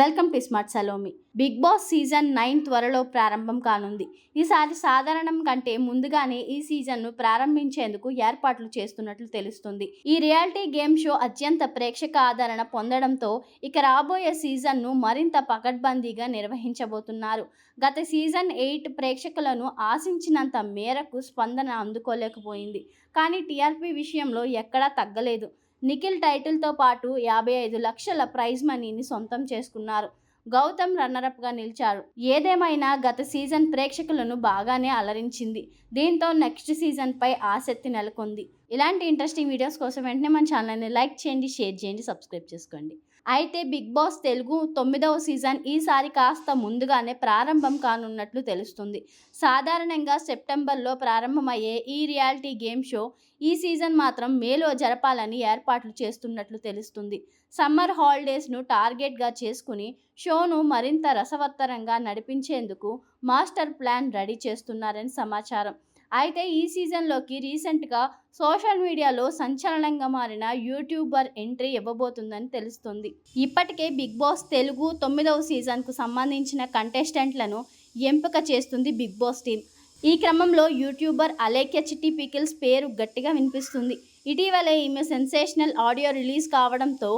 Welcome to smart Salomi. Bigg Boss season nine త్వరలో ప్రారంభం కానుంది. ఈసారి సాధారణం కంటే ముందుగానే ఈ సీజన్ను ప్రారంభించేందుకు ఏర్పాట్లు చేస్తున్నట్లు తెలుస్తుంది. ఈ రియాలిటీ గేమ్ షో అత్యంత ప్రేక్షక ఆదరణ పొందడంతో ఇక రాబోయే సీజన్ను మరింత పకడ్బందీగా నిర్వహించబోతున్నారు. గత సీజన్ ఎయిట్ ప్రేక్షకులను ఆశించినంత మేరకు స్పందన అందుకోలేకపోయింది. కానీ టీఆర్పీ విషయంలో ఎక్కడా తగ్గలేదు. నిఖిల్ టైటిల్తో పాటు యాభై ఐదు లక్షల ప్రైజ్ మనీని సొంతం చేసుకున్నారు. గౌతమ్ రన్నరప్గా నిలిచారు. ఏదేమైనా గత సీజన్ ప్రేక్షకులను బాగానే అలరించింది. దీంతో నెక్స్ట్ సీజన్పై ఆసక్తి నెలకొంది. ఇలాంటి ఇంట్రెస్టింగ్ వీడియోస్ కోసం వెంటనే మన ఛానల్ని లైక్ చేయండి షేర్ చేయండి సబ్స్క్రైబ్ చేసుకోండి. అయితే బిగ్ బాస్ తెలుగు తొమ్మిదవ సీజన్ ఈసారి కాస్త ముందుగానే ప్రారంభం కానున్నట్లు తెలుస్తుంది. సాధారణంగా సెప్టెంబర్లో ప్రారంభమయ్యే ఈ రియాలిటీ గేమ్ షో ఈ సీజన్ మాత్రం మేలో జరపాలని ఏర్పాట్లు చేస్తున్నట్లు తెలుస్తుంది. సమ్మర్ హాలిడేస్ను టార్గెట్గా చేసుకుని షోను మరింత రసవత్తరంగా నడిపించేందుకు మాస్టర్ ప్లాన్ రెడీ చేస్తున్నారని సమాచారం. అయితే ఈ సీజన్లోకి రీసెంట్గా సోషల్ మీడియాలో సంచలనంగా మారిన యూట్యూబర్ ఎంట్రీ ఇవ్వబోతుందని తెలుస్తుంది. ఇప్పటికే బిగ్ బాస్ తెలుగు తొమ్మిదవ సీజన్కు సంబంధించిన కంటెస్టెంట్లను ఎంపిక చేస్తుంది బిగ్ బాస్ టీం. ఈ క్రమంలో యూట్యూబర్ అలేఖ్య చిట్టి పికిల్స్ పేరు గట్టిగా వినిపిస్తుంది. ఇటీవలే ఈమె సెన్సేషనల్ ఆడియో రిలీజ్ కావడంతో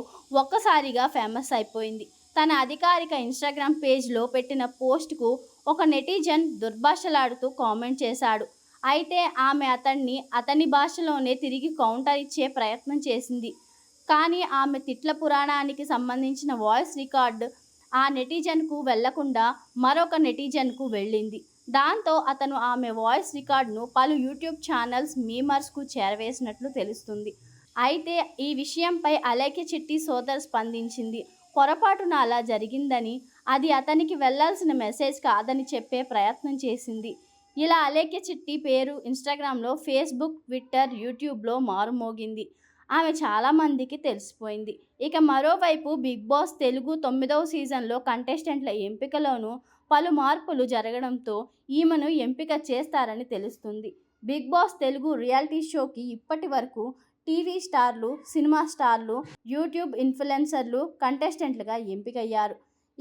ఒక్కసారిగా ఫేమస్ అయిపోయింది. తన అధికారిక ఇన్స్టాగ్రామ్ పేజ్లో పెట్టిన పోస్ట్కు ఒక నెటిజన్ దుర్భాషలాడుతూ కామెంట్ చేశాడు. అయితే ఆమె అతన్ని అతని భాషలోనే తిరిగి కౌంటర్ ఇచ్చే ప్రయత్నం చేసింది. కానీ ఆమె తిట్ల పురాణానికి సంబంధించిన వాయిస్ రికార్డ్ ఆ నెటిజన్కు వెళ్ళకుండా మరొక నెటిజన్కు వెళ్ళింది. దాంతో అతను ఆమె వాయిస్ రికార్డును పలు యూట్యూబ్ ఛానల్స్ మీమర్స్కు చేరవేసినట్లు తెలుస్తుంది. అయితే ఈ విషయంపై అలేఖ్య చిట్టి సోదర్ స్పందించింది. పొరపాటున అలా జరిగిందని అది అతనికి వెళ్ళాల్సిన మెసేజ్ కాదని చెప్పే ప్రయత్నం చేసింది. ఇలా అలేఖ్య చిట్టి పేరు ఇన్స్టాగ్రామ్లో ఫేస్బుక్ ట్విట్టర్ యూట్యూబ్లో మారుమోగింది. ఆమె చాలామందికి తెలిసిపోయింది. ఇక మరోవైపు బిగ్ బాస్ తెలుగు తొమ్మిదవ సీజన్లో కంటెస్టెంట్ల ఎంపికలోనూ పలు మార్పులు జరగడంతో ఈమెను ఎంపిక చేస్తారని తెలుస్తుంది. బిగ్ బాస్ తెలుగు రియాలిటీ షోకి ఇప్పటి వరకు టీవీ స్టార్లు సినిమా స్టార్లు యూట్యూబ్ ఇన్ఫ్లుయెన్సర్లు కంటెస్టెంట్లుగా ఎంపికయ్యారు.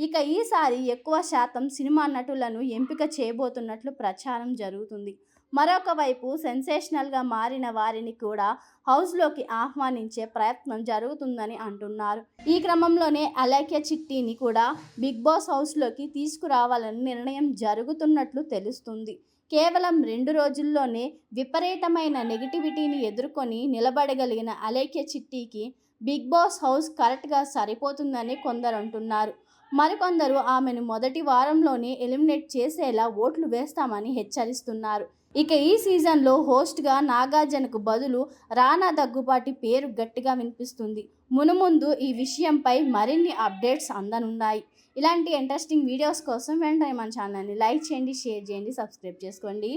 ఇక ఈసారి ఎక్కువ శాతం సినిమా నటులను ఎంపిక చేయబోతున్నట్లు ప్రచారం జరుగుతుంది. మరొక వైపు సెన్సేషనల్గా మారిన వారిని కూడా హౌస్లోకి ఆహ్వానించే ప్రయత్నం జరుగుతుందని అంటున్నారు. ఈ క్రమంలోనే అలేఖ్య చిట్టిని కూడా బిగ్ బాస్ హౌస్లోకి తీసుకురావాలని నిర్ణయం జరుగుతున్నట్లు తెలుస్తుంది. కేవలం రెండు రోజుల్లోనే విపరీతమైన నెగిటివిటీని ఎదుర్కొని నిలబడగలిగిన అలేఖ్య చిట్టికి బిగ్ బాస్ హౌస్ కరెక్ట్గా సరిపోతుందని కొందరు అంటున్నారు. మరికొందరు ఆమెను మొదటి వారంలోనే ఎలిమినేట్ చేసేలా ఓట్లు వేస్తామని హెచ్చరిస్తున్నారు. ఇక ఈ సీజన్లో హోస్ట్గా నాగార్జునకు బదులు రానా దగ్గుబాటి పేరు గట్టిగా వినిపిస్తుంది. మునుముందు ఈ విషయంపై మరిన్ని అప్డేట్స్ అందనున్నాయి. ఇలాంటి ఇంట్రెస్టింగ్ వీడియోస్ కోసం వెంటనే మన ఛానల్ని లైక్ చేయండి షేర్ చేయండి సబ్స్క్రైబ్ చేసుకోండి.